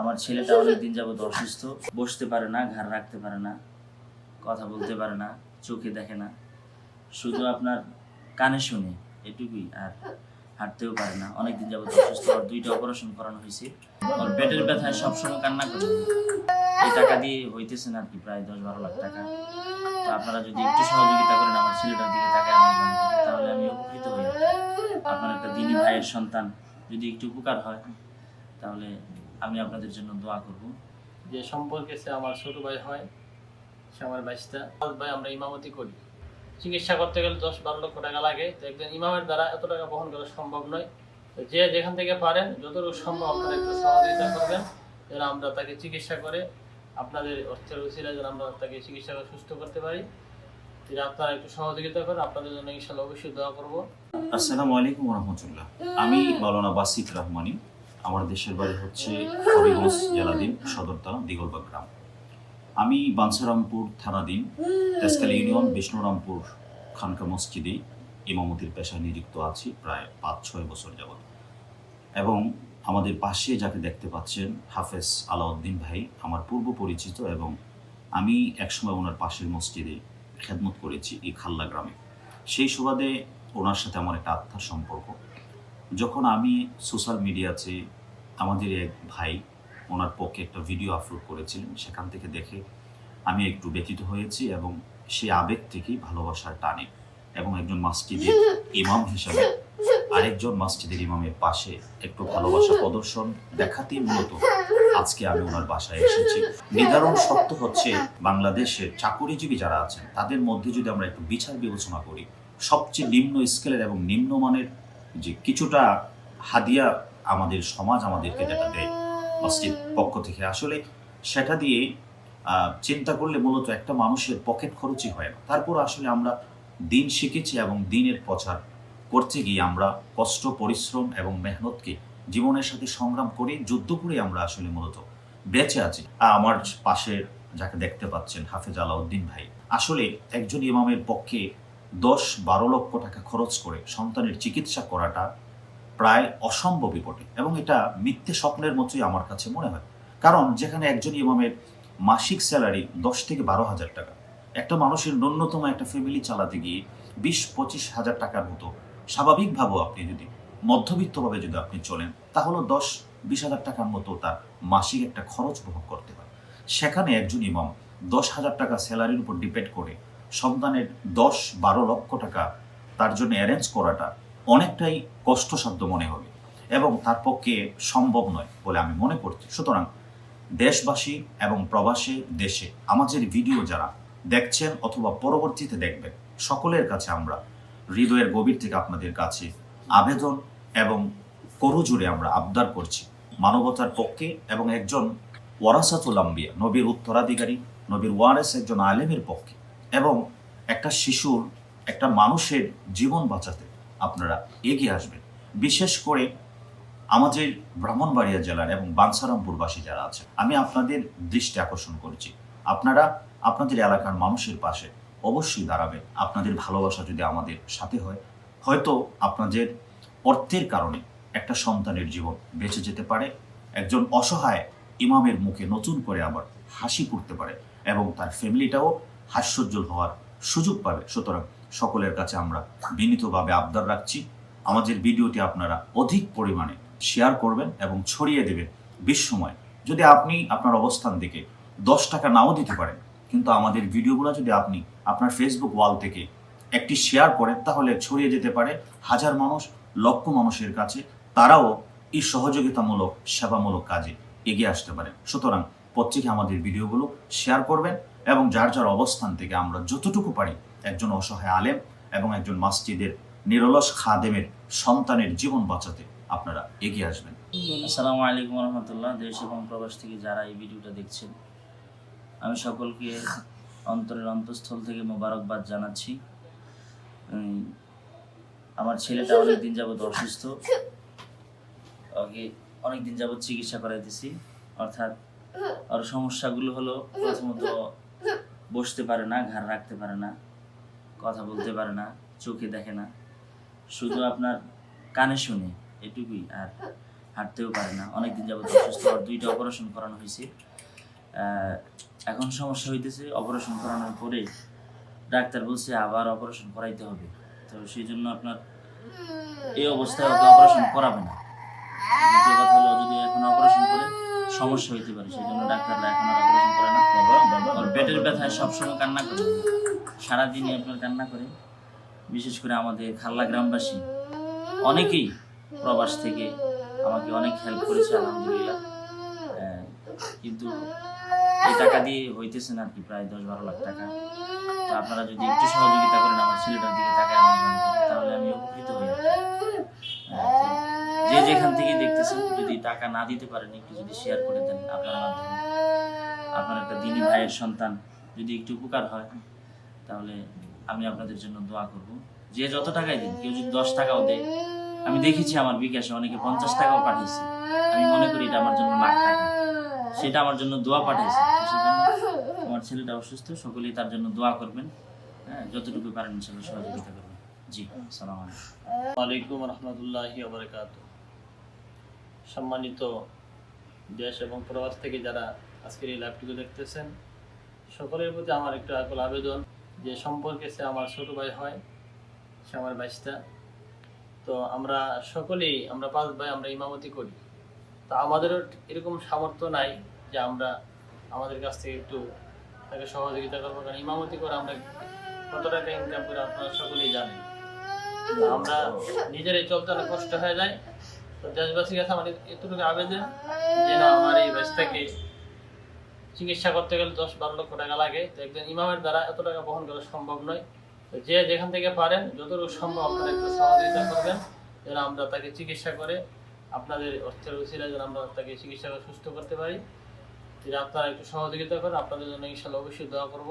আমার ছেলেটা অনেকদিন যাবত অসুস্থ, বসতে পারে না, ঘাড় রাখতে পারে না, কথা বলতে পারে না, চোখে দেখে না। শুধু আপনার কানে শুনে এটুকুই, আর হাঁটতেও পারে না। অনেকদিন যাবত অসুস্থ আর দুইটা অপারেশন করানো হয়েছে। ওর পেটের ব্যথায় সবসময় কান্না করে। এই টাকা দিয়ে হইতেছে না আর কি, প্রায় দশ বারো লাখ টাকা। তো আপনারা যদি একটু সহযোগিতা করেন আমার ছেলেটার দিকে তাকায় আমি তাহলে আমি উপকৃত হই। আপনার একটা দিনী ভাইয়ের সন্তান যদি একটু উপকার হয়, তাহলে আমি আপনাদের জন্য দোয়া করব। যে সম্পর্কে সে আমার ছোট ভাই হয় সে আমার বাইশটা। ভাই আমরা ইমামতি করি। চিকিৎসা করতে গেলে দশ বারো লক্ষ টাকা লাগে। তো একজন ইমামের দ্বারা এত টাকা বহন করা সম্ভব নয়। তো যে যেখান থেকে পারেন যতটুকু সম্ভব আপনারা একটু সহযোগিতা করবেন যেন আমরা তাকে চিকিৎসা করে আপনাদের অর্থের উচিরা যেন আমরা তাকে চিকিৎসা করে সুস্থ করতে পারি। যদি আপনারা একটু সহযোগিতা করেন। আপনাদের জন্য ইনশাল্লাহ অবশ্যই দোয়া করব। আসসালামু আলাইকুম রহমতুল্লাহ। আমি মাওলানা বাসিত রহমানি। আমার দেশের বাড়ি হচ্ছে হবিগঞ্জ জেলাধীন সদরতলা দিগলবাগ গ্রাম। আমি বাঞ্ছারামপুর থানাধীন তেজকাল ইউনিয়ন, বিষ্ণুরামপুর খানকা মসজিদে ইমামতির পেশায় নিযুক্ত আছি প্রায় পাঁচ ছয় বছর যাবৎ। এবং আমাদের পাশে যাকে দেখতে পাচ্ছেন হাফেজ আলাউদ্দিন ভাই, আমার পূর্ব পরিচিত এবং আমি একসময় ওনার পাশের মসজিদে খেদমত করেছি এই খাল্লা গ্রামে। সেই সুবাদে ওনার সাথে আমার একটা আত্মার সম্পর্ক। যখন আমি সোশ্যাল মিডিয়াতে আমাদের এক ভাই, ওনার পক্ষে একটা ভিডিও আপলোড করেছিলেন, সেখান থেকে দেখে আমি একটু ব্যথিত হয়েছি এবং সেই আবেগ থেকেই ভালোবাসার টানে এবং একজন মসজিদের ইমাম হিসাবে আরেকজন মসজিদের ইমামের পাশে একটু ভালোবাসা প্রদর্শন দেখাতেই মূলত আজকে আমি ওনার বাসায় এসেছি। নির্ধারণ সত্য হচ্ছে বাংলাদেশের চাকরিজীবী যারা আছেন, তাদের মধ্যে যদি আমরা একটু বিচার বিবেচনা করি, সবচেয়ে নিম্ন স্কেলের এবং নিম্নমানের যে কিছুটা হাদিয়া আমাদের সমাজ আমাদেরকে যেটা দেয়, মসজিদ পক্ষ থেকে। আসলে সেটা দিয়ে চিন্তা করলে মূলত একটা মানুষের পকেট খরচই হয় না। তারপর আসলে আমরা দিন শিখেছি এবং দিনের প্রচার করতে গিয়ে আমরা কষ্ট, পরিশ্রম এবং মেহনতকে জীবনের সাথে সংগ্রাম করে যুদ্ধ করে আমরা আসলে মূলত বেঁচে আছি। আমার পাশে যাকে দেখতে পাচ্ছেন হাফেজ আলাউদ্দিন ভাই। আসলে একজন ইমামের পক্ষে দশ বারো লক্ষ টাকা খরচ করে সন্তানের চিকিৎসা করাটা প্রায় অসম্ভবই বটে এবং এটা মিথ্যে স্বপ্নের মতোই আমার কাছে মনে হয়। কারণ যেখানে একজন ইমামের মাসিক স্যালারি দশ থেকে বারো হাজার টাকা, একটা মানুষের ন্যূনতম একটা ফ্যামিলি চালাতে গিয়ে বিশ, পঁচিশ হাজার টাকার মতো স্বাভাবিকভাবেও আপনি যদি মধ্যবিত্তভাবে যদি আপনি চলেন, তাহলে দশ, বিশ হাজার টাকার মতো তার মাসিক একটা খরচ বহন করতে পারে সেখানে একজন ইমাম দশ হাজার টাকা স্যালারির উপর ডিপেন্ড করে সন্তানের দশ বারো লক্ষ টাকা তার জন্য অ্যারেঞ্জ করাটা অনেকটাই কষ্টসাধ্য মনে হবে এবং তার পক্ষে সম্ভব নয় বলে আমি মনে করছি। সুতরাং দেশবাসী এবং প্রবাসী দেশে আমাদের ভিডিও যারা দেখছেন অথবা পরবর্তীতে দেখবেন, সকলের কাছে আমরা হৃদয়ের গভীর থেকে আপনাদের কাছে আবেদন এবং করজোরে আমরা আবদার করছি। মানবতার পক্ষে এবং একজন ওয়ারাসাতুল আম্বিয়া, নবীর উত্তরাধিকারী, নবীর ওয়ারেস একজন আলেমের পক্ষে। এবং একটা শিশুর, একটা মানুষের জীবন বাঁচাতে আপনারা এগিয়ে আসবেন। বিশেষ করে আমাদের ব্রাহ্মণবাড়িয়া জেলার এবং বাঞ্ছারামপুরবাসী যারা আছে আমি আপনাদের দৃষ্টি আকর্ষণ করছি। আপনারা আপনাদের এলাকার মানুষের পাশে অবশ্যই দাঁড়াবেন। আপনাদের ভালোবাসা যদি আমাদের সাথে হয়, হয়তো আপনাদের অর্থের কারণে একটা সন্তানের জীবন বেঁচে যেতে পারে, একজন অসহায় ইমামের মুখে নতুন করে আবার হাসি ফুটতে পারে এবং তার ফ্যামিলিটাও হাস্যোজ্জ্বল হওয়ার সুযোগ পাবে। সুতরাং সকলের কাছে আমরা বিনীতভাবে আবদার রাখছি। আমাদের ভিডিওটি আপনারা অধিক পরিমাণে শেয়ার করবেন এবং ছড়িয়ে দেবেন বিশ্বময় যদি আপনি আপনার অবস্থান থেকে দশ টাকা নাও দিতে পারেন, কিন্তু আমাদের ভিডিওগুলো যদি আপনি আপনার ফেসবুক ওয়াল থেকে একটি শেয়ার করেন, তাহলে ছড়িয়ে যেতে পারে হাজার মানুষ, লক্ষ মানুষের কাছে। তারাও এই সহযোগিতামূলক, সেবামূলক কাজে এগিয়ে আসতে পারে। সুতরাং প্রত্যেকে আমাদের ভিডিওগুলো শেয়ার করবেন। এবং যার যার অবস্থান থেকে আমরা যতটুকু পারি একজন অসহায় আলেম এবং একজন মাসজিদের নিরলস খাদেমের সন্তানের জীবন বাঁচাতে আপনারা এগিয়ে আসবেন। আসসালামু আলাইকুম রহমতুল্লাহ, দেশ এবং প্রবাস থেকে যারা এই ভিডিওটা দেখছেন, আমি সকলকে অন্তরের অন্তঃস্থল থেকে মোবারকবাদ জানাচ্ছি। আমার ছেলেটা অনেকদিন যাবত অসুস্থ। ওকে অনেকদিন যাবত চিকিৎসা করাইতেছি। অর্থাৎ ওর সমস্যাগুলো হলো প্রথমত বসতে পারে না, ঘাড় রাখতে পারে না, কথা বলতে পারে না, চোখে দেখে না। শুধু আপনার কানে শুনে এটুকুই, আর হাঁটতেও পারে না। অনেকদিন যাবত অসুস্থ আর দুইটা অপারেশন করানো হয়েছে। এখন সমস্যা হইতেছে অপারেশন করানোর পরে ডাক্তার বলছে আবার অপারেশন করাইতে হবে। তো সেই জন্য আপনার এই অবস্থায় অপারেশন করাবে না। দ্বিতীয় কথা হলো, যদি এখন অপারেশন করে সমস্যা হইতে পারে সেই জন্য ডাক্তাররা এখন আর অপারেশন করে না। ওর পেটের ব্যথায় সবসময় কান্না করে, সারাদিনই আপনার কান্না করে। বিশেষ করে আমাদের খাল্লা গ্রামবাসী, অনেকেই প্রবাস থেকে আমাকে অনেক হেল্প করেছে, আলহামদুলিল্লাহ। কিন্তু এই টাকা দিয়ে হইতেছে না আর কি, প্রায় দশ বারো লাখ টাকা। তো আপনারা যদি একটু সহযোগিতা করেন, আমার ছেলেটার দিকে তাকায় আমি তাহলে আমি উপকৃত হই আর যে যেখান থেকে দেখতেছেন, যদি টাকা না দিতে পারেন, একটু যদি শেয়ার করে দেন আপনার মাধ্যমে। আপনার একটা দিনী ভাইয়ের সন্তান যদি একটু উপকার হয়, তাহলে আমি আপনাদের জন্য দোয়া করব। যে যত টাকাই দিন, কেউ যদি দশ টাকাও দেয়, আমি দেখেছি আমার বিকাশে অনেকে পঞ্চাশ টাকাও পাঠিয়েছে। আমি মনে করি এটা আমার জন্য লাখ টাকা। সেটা আমার জন্য দোয়া পাঠিয়েছে আমার ছেলেটা অসুস্থ, সকলেই তার জন্য দোয়া করবেন। হ্যাঁ যতটুকু পারেন ইনশাল্লাহ সহযোগিতা করবেন। জি সালাম আলাইকুম। রহমতুল্লাহি সম্মানিত দেশ এবং প্রবাস থেকে যারা আজকের এই লাইভটুকু দেখতেছেন, সকলের প্রতি আমার একটু আকুল আবেদন যে সম্পর্কে সে আমার ছোট ভাই হয়, সে আমার বাইশটা। তো আমরা সকলেই, আমরা পাঁচ ভাই, আমরা ইমামতি করি। তো আমাদেরও এরকম সামর্থ্য নাই যে আমরা আমাদের কাছ থেকে একটু তাকে সহযোগিতা করব। কারণ ইমামতি করে আমরা কত টাকা ইনকাম করে আপনারা সকলেই জানেন। আমরা নিজেরাই চলতে অনেক কষ্ট হয়ে যায়। তো দেশবাসীর কাছে আমার এতটুকু আবেদন যে না, আমার এই ব্যবস্থাকে চিকিৎসা করতে গেলে দশ বারো লক্ষ টাকা লাগে। তো একজন ইমামের দ্বারা এত টাকা বহন করা সম্ভব নয়। তো যে যেখান থেকে পারেন, যতটুকু সম্ভব আপনারা একটু সহযোগিতা করবেন, যেন আমরা তাকে চিকিৎসা করে আপনাদের অর্থের উচিরা যেন আমরা তাকে চিকিৎসা করে সুস্থ করতে পারি। যদি আপনারা একটু সহযোগিতা করেন, আপনাদের জন্য ইনশাল্লাহ অবশ্যই দোয়া করব।